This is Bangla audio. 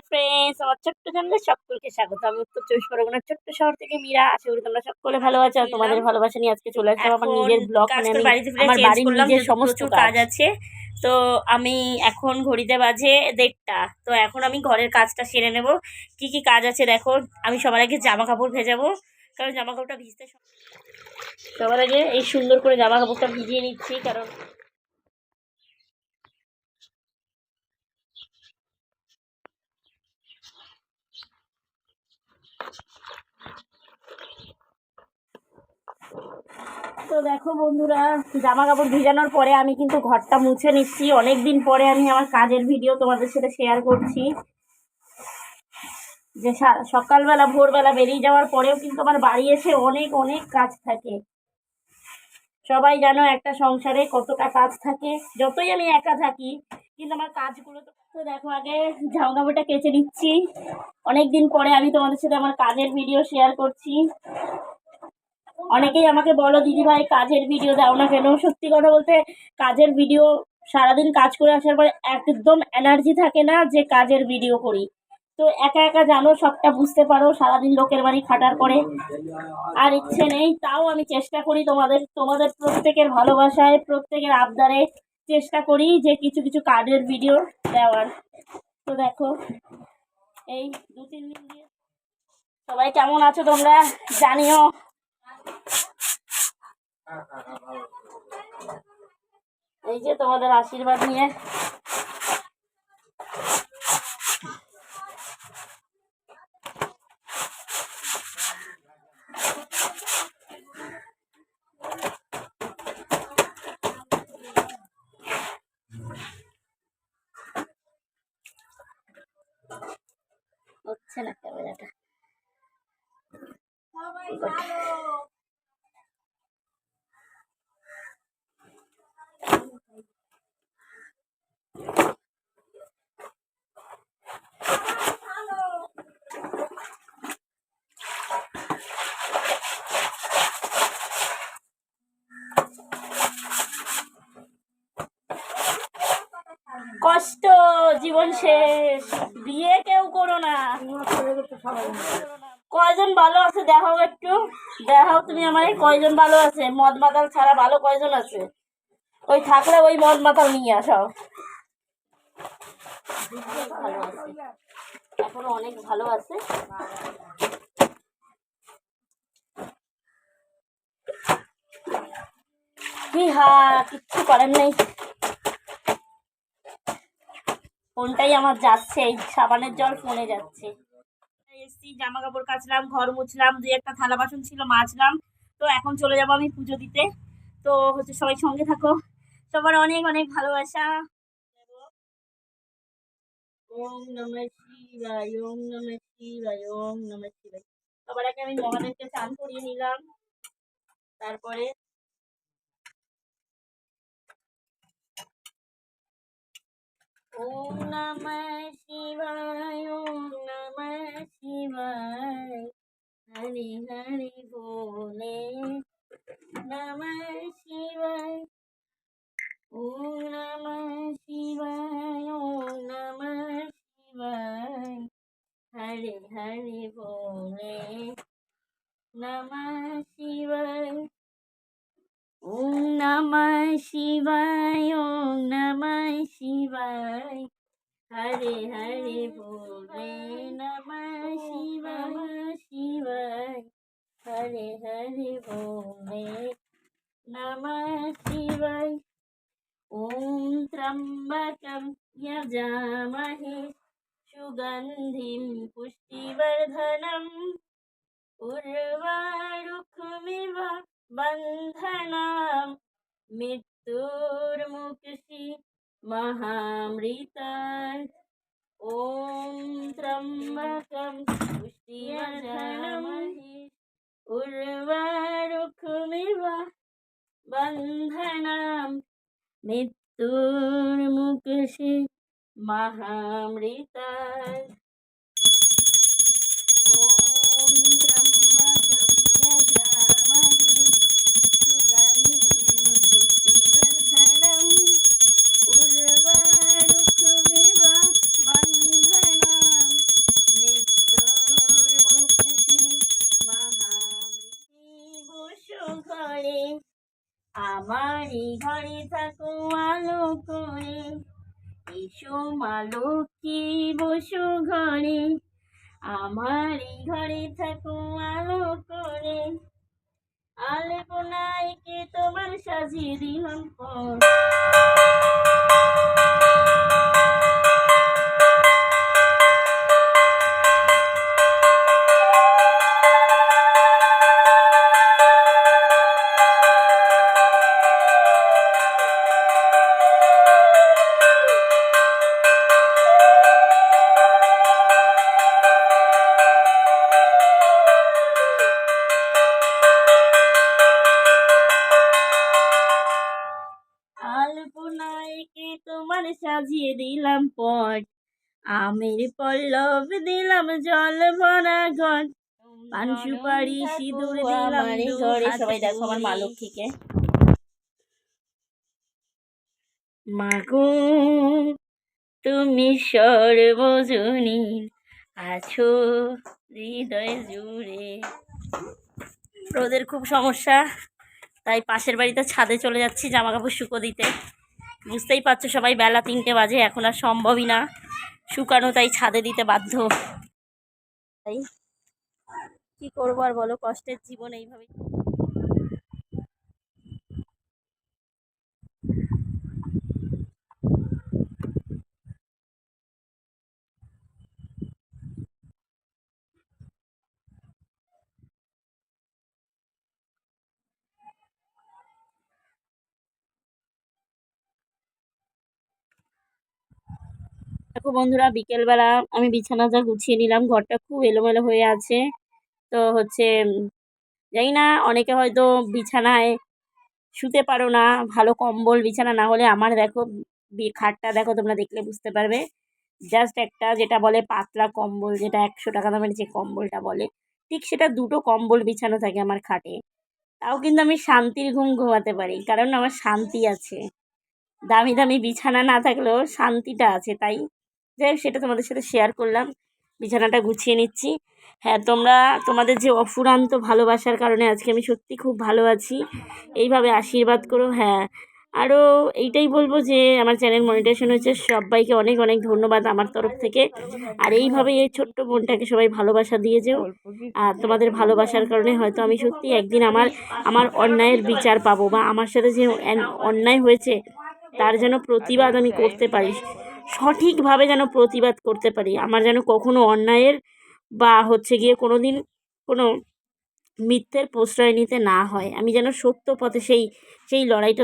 ফ্রেন্ডস আমার ছোট্ট চ্যানেলে সকলকে স্বাগত। আমি উত্তর চব্বিশ পরগনার ছোট্ট শহর থেকে মীরা। আশা করি তোমরা সকলে ভালো আছো আর তোমাদের ভালোবাসা নিয়ে আজকে চলে আসলাম আমার নিজের ব্লগ মানে আমার বাড়ির নিজের সমস্ত কাজ আছে। তো আমি এখন ঘড়িতে বাজে দেড়টা। তো এখন আমি ঘরের কাজটা সেরে নেব। কি কি কাজ আছে দেখো। আমি সবার আগে জামা কাপড় ভেজাবো। কারণ জামা কাপড়টা ভিজতে সব- সবার আগে এই সুন্দর করে জামা কাপড়টা ভিজিয়ে নিচ্ছি কারণ তো দেখো বন্ধুরা জামা কাপড় ভিজানোর পরে আমি কিন্তু ঘরটা মুছে নিচ্ছি। অনেক দিন পরে আমি আমার কাজের ভিডিও তোমাদের সাথে শেয়ার করছি। যে সকালবেলা, ভোরবেলা বেরিয়ে যাওয়ার পরেও কিন্তু আমার বাড়ি এসে অনেক অনেক কাজ থাকে। সবাই জানো একটা সংসারে কতটা কাজ থাকে। যতই আমি একা থাকি, কিন্তু আমার কাজগুলো তো দেখো আগে জামা কাপড়টা কেচে নিচ্ছি। অনেক দিন পরে আমি তোমাদের সাথে আমার কাজের ভিডিও শেয়ার করছি। অনেকেই আমাকে বলো, দিদি ভাই, কাজের ভিডিও দাও না কেন? সত্যি কথা বলতে, কাজের ভিডিও সারাদিন কাজ করে আসার পরে একদম এনার্জি থাকে না যে কাজের ভিডিও করি। তো একা একা জানো, সবটা বুঝতে পারো, সারাদিন লোকের বাড়ি খাটার পরে। আর ইচ্ছে নেই, তাও আমি চেষ্টা করি তোমাদের তোমাদের প্রত্যেকের ভালোবাসায়, প্রত্যেকের আবদারে চেষ্টা করি যে কিছু কিছু কাজের ভিডিও দেওয়ার। তো দেখো এই দু তিন দিন দিয়ে। সবাই কেমন আছো তোমরা? জানিও। এই যে তোমাদের আশীর্বাদ নিয়ে কষ্ট জীবন শেষ। বিয়ে কেউ করো না। কয়জন ভালো আছে দেখাও একটু। দেখাও তুমি আমার কয়জন ভালো আছে। মদ মাতাল ছাড়া ভালো কয়জন আছে? ওই থাকলে ওই মদ মাতাল নিয়ে আসাও ভালো আছে অনেক ভালো আছে। কিচ্ছু করেন নেই। ফোনটাই আমার যাচ্ছে, এই সাবানের জল ফোনে যাচ্ছে। জামা কাপড় কাচলাম, ঘর মুছলাম, দুই একটা থালা বাসন ছিল, মাজলাম। তো এখন চলে যাব আমি পুজো দিতে। তো হচ্ছে সবাই সঙ্গে থাকো। সবার অনেক অনেক ভালোবাসা। ওম নমঃ শিবায়, ওম নমঃ শিবায়, ওম নমঃ শিবায়। সবার আগে আমি মহাদেবকে চান করিয়ে নিলাম। তারপরে ওম নমঃ শিবায় ওম নমঃ শিবায় হরি হরি বলে নমঃ শিবায় ওম নমঃ শিবায় ওম নমঃ শিবায় হরি হরি বলে নমঃ শিবায় ओम नमः शिवाय, ओम नमः शिवाय। हरे हरे बोले नमः शिवाय शिवाय। हरे हरे बोले नमः शिवाय। ओम त्रंबक यजामहे, सुगन्धिं पुष्टिवर्धनम्। उर्वा बन्धनां मृत्युर्मुक्षि महामृताय ॐ त्र्यम्बकं पुष्टिवर्धनमहि उर्वारुकमिव बन्धनां मृत्युर्मुक्षि महामृताय করে আমার ঘরে থাকো আলো করে। এসো মালো কি বসো ঘরে আমার ঘরে থাকো আলো করে। আলপনায় কে তোমার সাজিয়ে দিলাম সাজিয়ে দিলাম পট। আমের পল্লব দিলাম জল ভরা ঘট। পান সুপারি সিঁদুর দিলাম ঘরে সবাই দেখো আমার মা লক্ষ্মীকে। মাগো তুমি সর্বজনী আছো হৃদয় জুড়ে। রোদের খুব সমস্যা তাই পাশের বাড়িতে ছাদে চলে যাচ্ছি জামা কাপড় শুকো দিতে। বুঝতেই পারছ সবাই বেলা তিনটে বাজে, এখন আর সম্ভবই না। শুকানো তাই ছাদে দিতে বাধ্য। তাই কি করব আর বলো, কষ্টের জীবন এইভাবে দেখো বন্ধুরা, বিকেলবেলা আমি বিছানাটা গুছিয়ে নিলাম, ঘরটা খুব এলোমেলো হয়ে আছে। তো হচ্ছে, জানি না, অনেকে হয়তো বিছানায় শুতে পারো না, ভালো কম্বল বিছানা না হলে আমার দেখো খাটটা দেখো তোমরা দেখলে বুঝতে পারবে। জাস্ট একটা যেটা বলে পাতলা কম্বল, যেটা একশো টাকা দামের যে কম্বলটা বলে, ঠিক সেটা দুটো কম্বল বিছানো থাকে আমার খাটে। তাও কিন্তু আমি শান্তির ঘুম ঘুমাতে পারি, কারণ আমার শান্তি আছে। দামি দামি বিছানা না থাকলেও শান্তিটা আছে, তাই যাই সেটা তোমাদের সাথে শেয়ার করলাম। বিছানাটা গুছিয়ে নিচ্ছি। হ্যাঁ তোমরা, তোমাদের যে অফুরান্ত ভালোবাসার কারণে আজকে আমি সত্যি খুব ভালো আছি। এইভাবে আশীর্বাদ করো হ্যাঁ। আরও এইটাই বলব যে, আমার চ্যানেল মনিটেশন হয়েছে। সবাইকে অনেক অনেক ধন্যবাদ আমার তরফ থেকে। আর এইভাবে এই ছোট্ট বোনটাকে সবাই ভালোবাসা দিয়ে যেও। আর তোমাদের ভালোবাসার কারণে হয়তো আমি সত্যি একদিন আমার আমার অন্যায়ের বিচার পাবো বা আমার সাথে যে অন্যায় হয়েছে, তার যেন প্রতিবাদ আমি করতে পারি। সঠিকভাবে যেন প্রতিবাদ করতে পারি। আমার যেন কখনো অন্যায়ের বা হচ্ছে গিয়ে কোনো দিন কোনো মিথ্যের প্রশ্রয় নিতে না হয়। আমি যেন সত্য পথে সেই সেই লড়াইটা